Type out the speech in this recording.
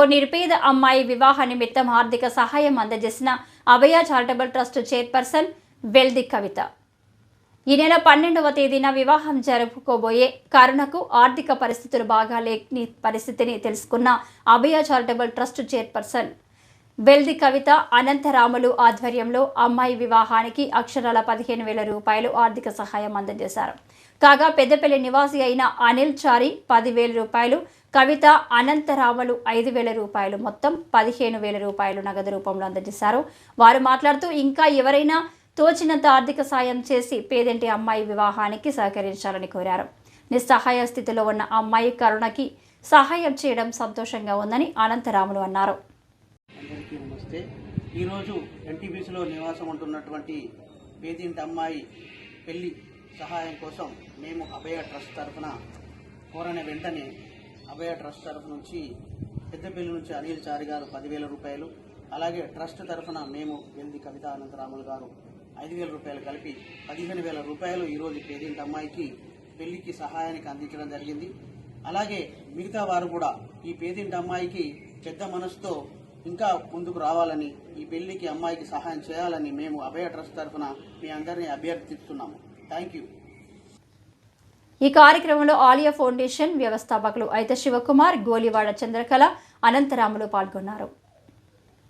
ఓ నిర్పేద అమ్మాయి వివాహ నిమిత్తం ఆర్థిక సహాయం అందజేసిన Abhaya charitable trust chairperson Veldi Kavitha. ఈ నెల పన్నెండవ తేదీన వివాహం జరుపుకోబోయే కరుణకు ఆర్థిక పరిస్థితులు బాగా లేని పరిస్థితిని తెలుసుకున్న Abhaya charitable trust chairperson Veldi Kavitha Anantharamulu ఆధ్వర్యంలో అమ్మాయి వివాహానికి అక్షరాల పదిహేను వేల రూపాయలు ఆర్థిక సహాయం అందజేశారు. కాగా పెద్దపల్లి నివాసి అయిన అనిల్ చారి పదివేల రూపాయలు కవిత అనంతరాములు ఐదు వేల రూపాయలు మొత్తం పదిహేను వేల రూపాయలు నగదు రూపంలో అందజేశారు. వారు మాట్లాడుతూ ఇంకా ఎవరైనా తోచినంత ఆర్థిక సాయం చేసి పేదంటి అమ్మాయి వివాహానికి సహకరించాలని కోరారు. నిస్సహాయ స్థితిలో ఉన్న అమ్మాయి కరుణకి సహాయం చేయడం సంతోషంగా ఉందని అనంతరాములు అన్నారు. అందరికీ నమస్తే ఈరోజు ఎన్టీబీసీలో నివాసం ఉంటున్నటువంటి పేదింటి అమ్మాయి పెళ్ళి సహాయం కోసం మేము అభయ ట్రస్ట్ తరఫున కోరని వెంటనే అభయ ట్రస్ట్ తరఫు నుంచి పెద్దపల్లి నుంచి అనిల్ చారి గారు పదివేల రూపాయలు అలాగే ట్రస్ట్ తరఫున మేము వెల్ది కవిత అనంతరాములు గారు ఐదు వేల రూపాయలు కలిపి పదిహేను వేల రూపాయలు ఈరోజు పేదింటి అమ్మాయికి పెళ్ళికి సహాయానికి అందించడం జరిగింది. అలాగే మిగతా వారు కూడా ఈ పేదింటి అమ్మాయికి పెద్ద మనసుతో ఇంకా ముందుకు రావాలని ఈ పెళ్ళికి అమ్మాయికి సహాయం చేయాలని మేము అభయ ట్రస్ట్ తరఫున మీ అందరినీ అభ్యర్థిస్తున్నాము. థ్యాంక్ యూ ఈ కార్యక్రమంలో ఆలియా ఫౌండేషన్ వ్యవస్థాపకులు అయితే శివకుమార్ గోలివాడ చంద్రకళ అనంతరాములు పాల్గొన్నారు.